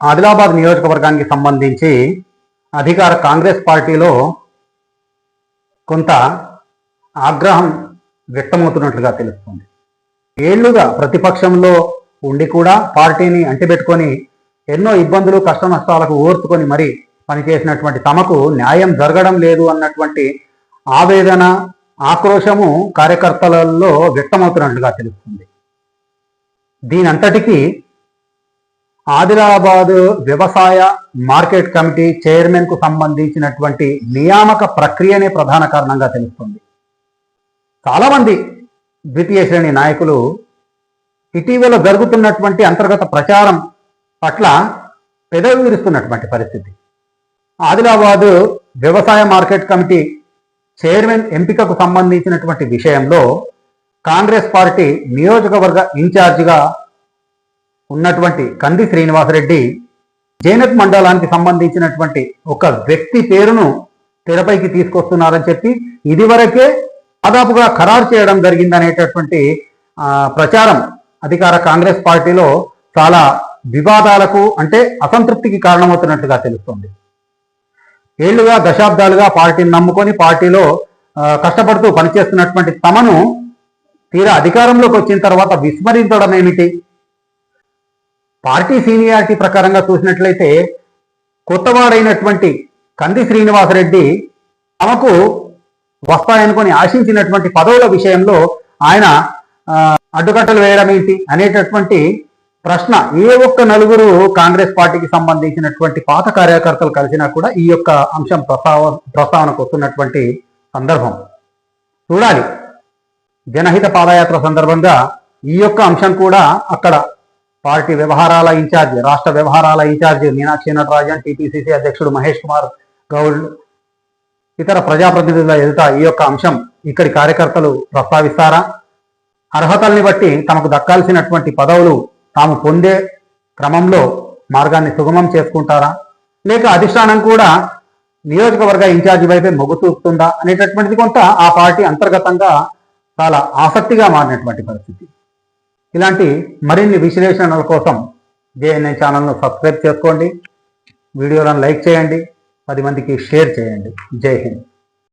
ఆదిలాబాద్ నియోజకవర్గానికి సంబంధించి అధికార కాంగ్రెస్ పార్టీలో కొంత ఆగ్రహం వ్యక్తమవుతున్నట్లుగా తెలుస్తుంది. ఏళ్ళుగా ప్రతిపక్షంలో ఉండి కూడా పార్టీని అంటిపెట్టుకొని ఎన్నో ఇబ్బందులు కష్ట నష్టాలకు ఓర్చుకొని మరి పనిచేసినటువంటి తమకు న్యాయం జరగడం లేదు అన్నటువంటి ఆవేదన ఆక్రోశము కార్యకర్తలలో వ్యక్తమవుతున్నట్లుగా తెలుస్తుంది. దీనంతటికీ ఆదిలాబాద్ వ్యవసాయ మార్కెట్ కమిటీ చైర్మన్కు సంబంధించినటువంటి నియామక ప్రక్రియనే ప్రధాన కారణంగా తెలుస్తుంది చాలా మంది ద్వితీయ శ్రేణి నాయకులు ఇటీవల జరుగుతున్నటువంటి అంతర్గత ప్రచారం పట్ల పెదవి విరుస్తున్నటువంటి పరిస్థితి. ఆదిలాబాద్ వ్యవసాయ మార్కెట్ కమిటీ చైర్మన్ ఎంపికకు సంబంధించినటువంటి విషయంలో కాంగ్రెస్ పార్టీ నియోజకవర్గ ఇన్ఛార్జిగా ఉన్నటువంటి కంది శ్రీనివాసరెడ్డి జైనత్ మండలానికి సంబంధించినటువంటి ఒక వ్యక్తి పేరును తెరపైకి తీసుకొస్తున్నారని చెప్పి ఇదివరకే దాదాపుగా ఖరారు చేయడం జరిగిందనేటటువంటి ప్రచారం అధికార కాంగ్రెస్ పార్టీలో చాలా వివాదాలకు అంటే అసంతృప్తికి కారణమవుతున్నట్టుగా తెలుస్తుంది. ఏళ్ళుగా దశాబ్దాలుగా పార్టీని నమ్ముకొని పార్టీలో కష్టపడుతూ పనిచేస్తున్నటువంటి తమను తీరా అధికారంలోకి వచ్చిన తర్వాత విస్మరించడం ఏమిటి? పార్టీ సీనియారిటీ ప్రకారంగా చూసినట్లయితే కొత్తవాడైనటువంటి కంది శ్రీనివాసరెడ్డి తమకు వస్తాయనుకొని ఆశించినటువంటి పదవుల విషయంలో ఆయన అడ్డుకట్టలు వేయడం ఏంటి అనేటటువంటి ప్రశ్న ఏ ఒక్క నలుగురు కాంగ్రెస్ పార్టీకి సంబంధించినటువంటి పాత కార్యకర్తలు కలిసినా కూడా ఈ యొక్క అంశం ప్రస్తావ ప్రస్తావనకు వస్తున్నటువంటి సందర్భం. చూడాలి. జనహిత పాదయాత్ర సందర్భంగా ఈ యొక్క అంశం కూడా అక్కడ పార్టీ వ్యవహారాల ఇన్ఛార్జ్ రాష్ట్ర వ్యవహారాల ఇన్ఛార్జ్ మీనాక్షి నటరాజన్ టీపీసీసీ అధ్యక్షుడు మహేష్ కుమార్ గౌడ్ ఇతర ప్రజాప్రతినిధుల ఎదుట ఈ యొక్క అంశం ఇక్కడి కార్యకర్తలు ప్రస్తావిస్తారా? అర్హతల్ని బట్టి తమకు దక్కాల్సినటువంటి పదవులు తాము పొందే క్రమంలో మార్గాన్ని సుగమం చేసుకుంటారా? లేక అధిష్టానం కూడా నియోజకవర్గ ఇన్ఛార్జి వైపే మొగ్గు చూపుతుందా అనేటటువంటిది కొంత ఆ పార్టీ అంతర్గతంగా చాలా ఆసక్తిగా మారినటువంటి పరిస్థితి. ఇలాంటి మరిన్ని విశ్లేషణల కోసం జేఎన్ఐ ఛానల్ను సబ్స్క్రైబ్ చేసుకోండి. వీడియోలను లైక్ చేయండి. పది మందికి షేర్ చేయండి. జై హింద్.